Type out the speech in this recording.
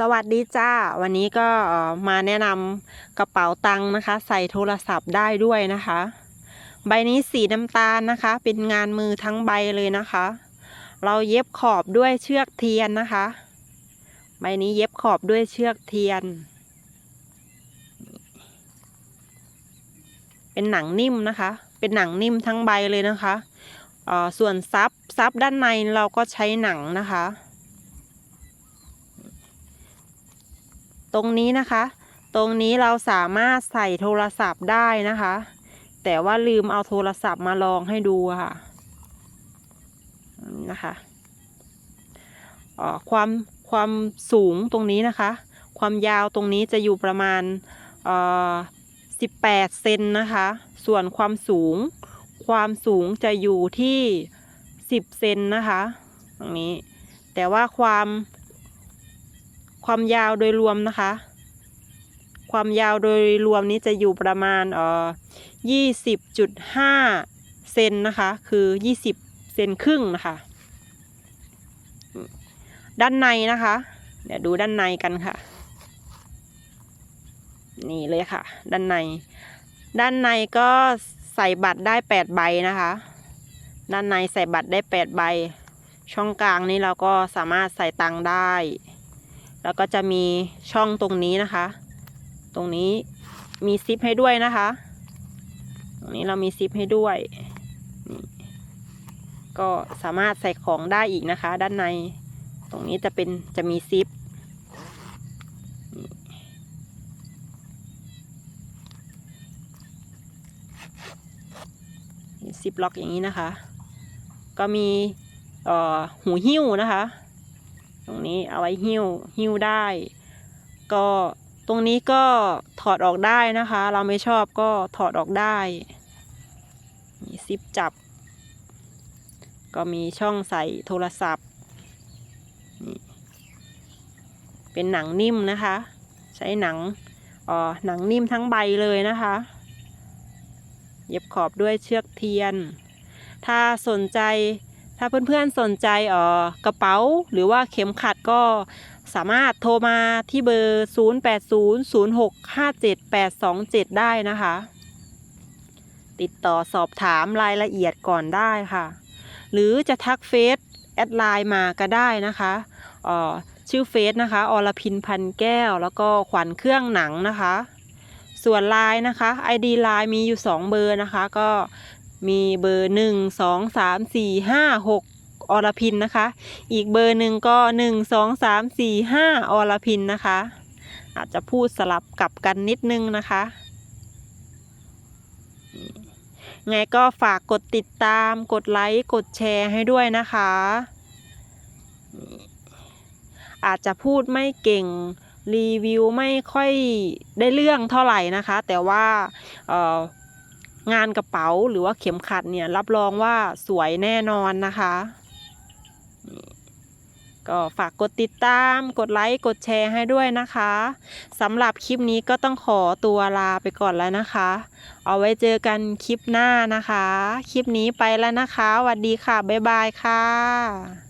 สวัสดีจ้า วันนี้ก็มาแนะนำกระเป๋าตังค์นะคะ ใส่โทรศัพท์ได้ด้วยนะคะ ใบนี้สีน้ำตาลนะคะ เป็นงานมือทั้งใบเลยนะคะ เราเย็บขอบด้วยเชือกเทียนนะคะ ใบนี้เย็บขอบด้วยเชือกเทียน เป็นหนังนิ่มนะคะ เป็นหนังนิ่มทั้งใบเลยนะคะส่วนซับซับด้านในเราก็ใช้หนังนะคะ ตรงนี้นะคะ ตรงนี้เราสามารถใส่โทรศัพท์ได้นะคะ แต่ว่าลืมเอาโทรศัพท์มาลองให้ดูค่ะนะคะอ่อความความสูงตรงนี้นะคะ ความยาวตรงนี้จะอยู่ประมาณเอ่อ18เซนนะคะ ส่วนความสูง ความสูงจะอยู่ที่10เซนนะคะตรงนี้ แต่ว่าความ ความยาวโดยรวมนะคะ ความยาวโดยรวมนี้จะอยู่ประมาณเอ่อยี่สิบจุดห้าเซนนะคะ คือยี่สิบเซนครึ่งนะคะ ด้านในนะคะ เดี๋ยวดูด้านในกันค่ะ นี่เลยค่ะ ด้านใน ด้านในก็ใส่บัตรได้แปดใบนะคะ ด้านในใส่บัตรได้แปดใบ ช่องกลางนี้เราก็สามารถใส่ตังค์ได้ แล้วก็จะมีช่องตรงนี้นะคะ ตรงนี้มีซิปให้ด้วยนะคะ ตรงนี้เรามีซิปให้ด้วยนี่ก็สามารถใส่ของได้อีกนะคะ ด้านในตรงนี้จะเป็นจะมีซิปนี่ซิปล็อกอย่างนี้นะคะ ก็มีเอ่อหูหิ้วนะคะ ตรงนี้เอาไว้หิ้วหิ้วได้ ก็ตรงนี้ก็ถอดออกได้นะคะ เราไม่ชอบก็ถอดออกได้มีซิปจับ ก็มีช่องใส่โทรศัพท์ เป็นหนังนิ่มนะคะ ใช้หนังอ่อหนังนิ่มทั้งใบเลยนะคะ เย็บขอบด้วยเชือกเทียน ถ้าสนใจ ถ้าเพื่อนๆสนใจเอ่อกระเป๋าหรือว่าเข็มขัดก็สามารถโทรมาที่เบอร์ 0800657827 ได้นะคะ ติดต่อสอบถามรายละเอียดก่อนได้ค่ะ หรือจะทักเฟซแอดไลน์มาก็ได้นะคะอ่อชื่อเฟซนะคะ อรพินพันแก้ว แล้วก็ขวัญเครื่องหนังนะคะ ส่วนไลน์นะคะ ID ไลน์มีอยู่ 2 เบอร์นะคะ ก็ มีเบอร์1 2 3 4 5 6องสามสี่ห้าหกอรพินนะคะ อีกเบอร์หนึ่งก็1 2 3 4 5องสามสี่ห้าอรพินนะคะ อาจจะพูดสลับกลับกันนิดนึงนะคะไงก็ฝากกดติดตามกดไลค์กดแชร์ให้ด้วยนะคะ อาจจะพูดไม่เก่งรีวิวไม่ค่อยได้เรื่องเท่าไหร่นะคะ แต่ว่าเออ งานกระเป๋าหรือว่าเข็มขัดเนี่ยรับรองว่าสวยแน่นอนนะคะ ก็ฝากกดติดตาม กดไลค์ กดแชร์ให้ด้วยนะคะสำหรับคลิปนี้ก็ต้องขอตัวลาไปก่อนแล้วนะคะ เอาไว้เจอกันคลิปหน้านะคะ คลิปนี้ไปแล้วนะคะสวัสดีค่ะ บ๊ายบายค่ะ